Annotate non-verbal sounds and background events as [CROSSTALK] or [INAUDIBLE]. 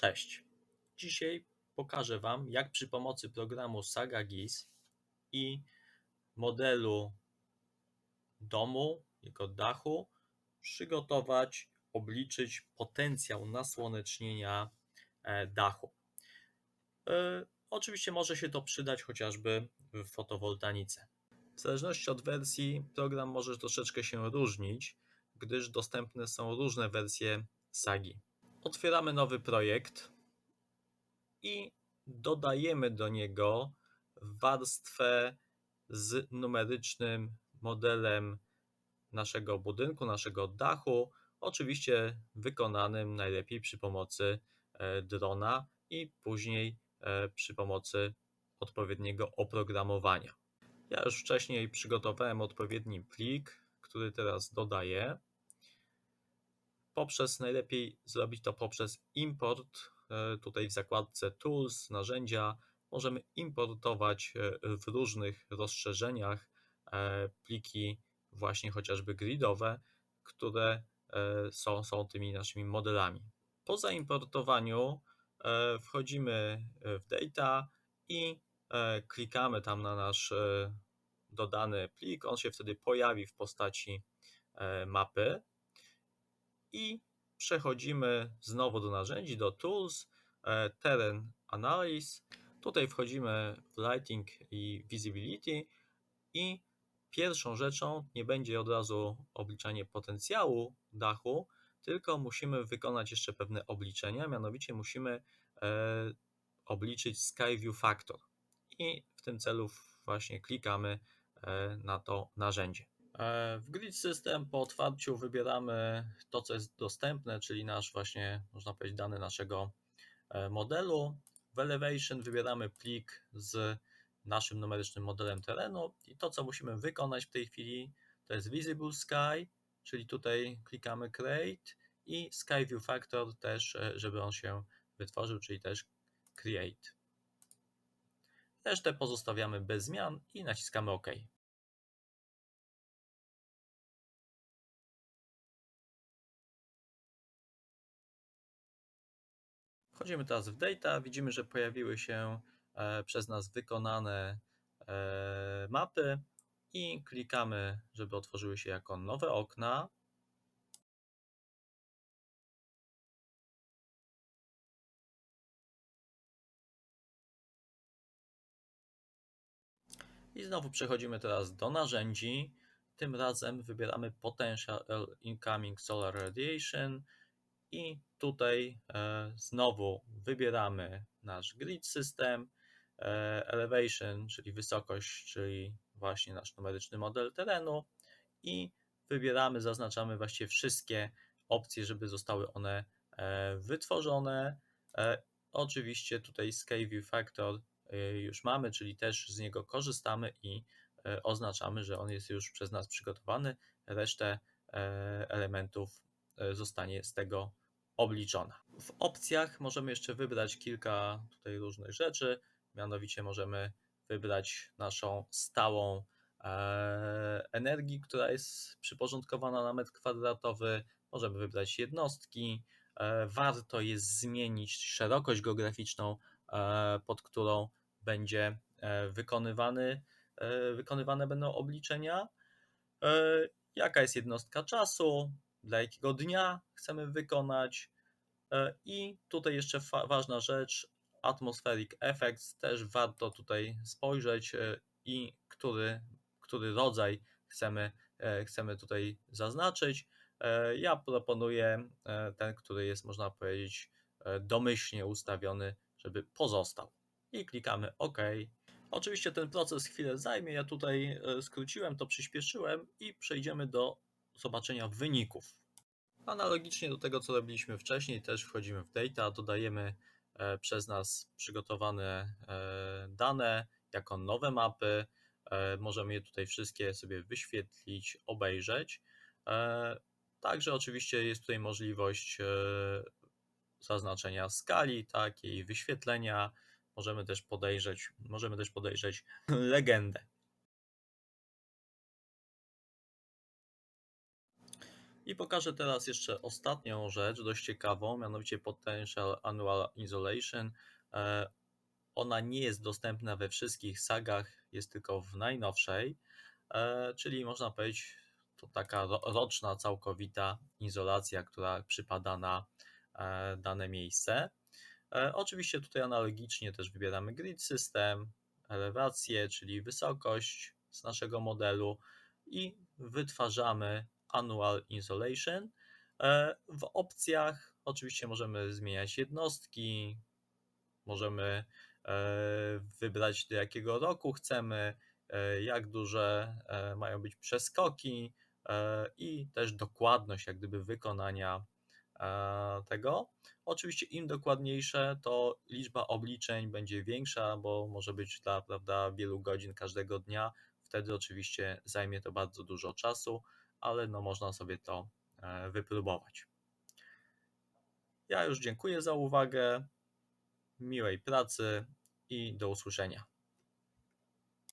Cześć. Dzisiaj pokażę Wam, jak przy pomocy programu Saga GIS i modelu domu, jego dachu, przygotować, obliczyć potencjał nasłonecznienia e, dachu. E, Oczywiście może się to przydać chociażby w fotowoltaice. W zależności od wersji, program może troszeczkę się różnić, gdyż dostępne są różne wersje Sagi. Otwieramy nowy projekt i dodajemy do niego warstwę z numerycznym modelem naszego budynku, naszego dachu, oczywiście wykonanym najlepiej przy pomocy e, drona i później e, przy pomocy odpowiedniego oprogramowania. Ja już wcześniej przygotowałem odpowiedni plik, który teraz dodaję. Poprzez najlepiej zrobić to poprzez import. e, Tutaj w zakładce Tools, narzędzia możemy importować e, w różnych rozszerzeniach e, pliki, właśnie chociażby gridowe, które są, są tymi naszymi modelami. Po zaimportowaniu wchodzimy w Data i klikamy tam na nasz dodany plik. On się wtedy pojawi w postaci mapy i przechodzimy znowu do narzędzi, do Tools, e, Terrain Analysis. Tutaj wchodzimy w Lighting i Visibility i pierwszą rzeczą nie będzie od razu obliczanie potencjału dachu, tylko musimy wykonać jeszcze pewne obliczenia, mianowicie musimy e, obliczyć Sky View Factor. I w tym celu właśnie klikamy e, na to narzędzie. E, W Grid System po otwarciu wybieramy to, co jest dostępne, czyli nasz właśnie, można powiedzieć, dane naszego e, modelu. W Elevation wybieramy plik z naszym numerycznym modelem terenu i to, co musimy wykonać w tej chwili, to jest Visible Sky, czyli tutaj klikamy Create i Sky View Factor też, e, żeby on się wytworzył, czyli też Create. Resztę pozostawiamy bez zmian i naciskamy OK. Wchodzimy teraz w Data, widzimy, że pojawiły się e, przez nas wykonane e, mapy i klikamy, żeby otworzyły się jako nowe okna. I znowu przechodzimy teraz do narzędzi. Tym razem wybieramy Potential Incoming Solar Radiation i tutaj e, znowu wybieramy nasz grid system, e, elevation, czyli wysokość, czyli właśnie nasz numeryczny model terenu i wybieramy, zaznaczamy właściwie wszystkie opcje, żeby zostały one e, wytworzone. Oczywiście tutaj Sky View Factor już mamy, czyli też z niego korzystamy i oznaczamy, że on jest już przez nas przygotowany. Resztę elementów zostanie z tego obliczona. W opcjach możemy jeszcze wybrać kilka tutaj różnych rzeczy, mianowicie możemy wybrać naszą stałą e, energii, która jest przyporządkowana na metr kwadratowy. Możemy wybrać jednostki. E, Warto jest zmienić szerokość geograficzną, e, pod którą będzie e, wykonywany, e, wykonywane będą obliczenia. E, Jaka jest jednostka czasu, dla jakiego dnia chcemy wykonać. E, I tutaj jeszcze ważna rzecz, atmospheric effects, też warto tutaj spojrzeć e, i który, który rodzaj chcemy, e, chcemy tutaj zaznaczyć. Ja proponuję ten, który jest, można powiedzieć, domyślnie ustawiony, żeby pozostał. I klikamy OK. Oczywiście ten proces chwilę zajmie. Ja tutaj skróciłem to, przyspieszyłem i przejdziemy do zobaczenia wyników. Analogicznie do tego, co robiliśmy wcześniej, też wchodzimy w data, dodajemy e, przez nas przygotowane e, dane jako nowe mapy. E, Możemy je tutaj wszystkie sobie wyświetlić, obejrzeć. Także oczywiście jest tutaj możliwość zaznaczenia skali, tak, jej wyświetlenia. Możemy też podejrzeć, możemy też podejrzeć [LAUGHS] legendę. I pokażę teraz jeszcze ostatnią rzecz, dość ciekawą, mianowicie Potential Annual Isolation. E, ona nie jest dostępna we wszystkich sagach, jest tylko w najnowszej, e, czyli można powiedzieć, to taka roczna, całkowita izolacja, która przypada na e, dane miejsce. Oczywiście tutaj analogicznie też wybieramy grid system, elewację, czyli wysokość z naszego modelu i wytwarzamy Annual Insolation. E, w opcjach oczywiście możemy zmieniać jednostki, możemy e, wybrać do jakiego roku chcemy, e, jak duże mają być przeskoki i też dokładność jak gdyby wykonania tego. Oczywiście im dokładniejsze, to liczba obliczeń będzie większa, bo może być dla prawda, wielu godzin każdego dnia. Wtedy oczywiście zajmie to bardzo dużo czasu, ale no można sobie to e, wypróbować. Ja już dziękuję za uwagę, miłej pracy i do usłyszenia.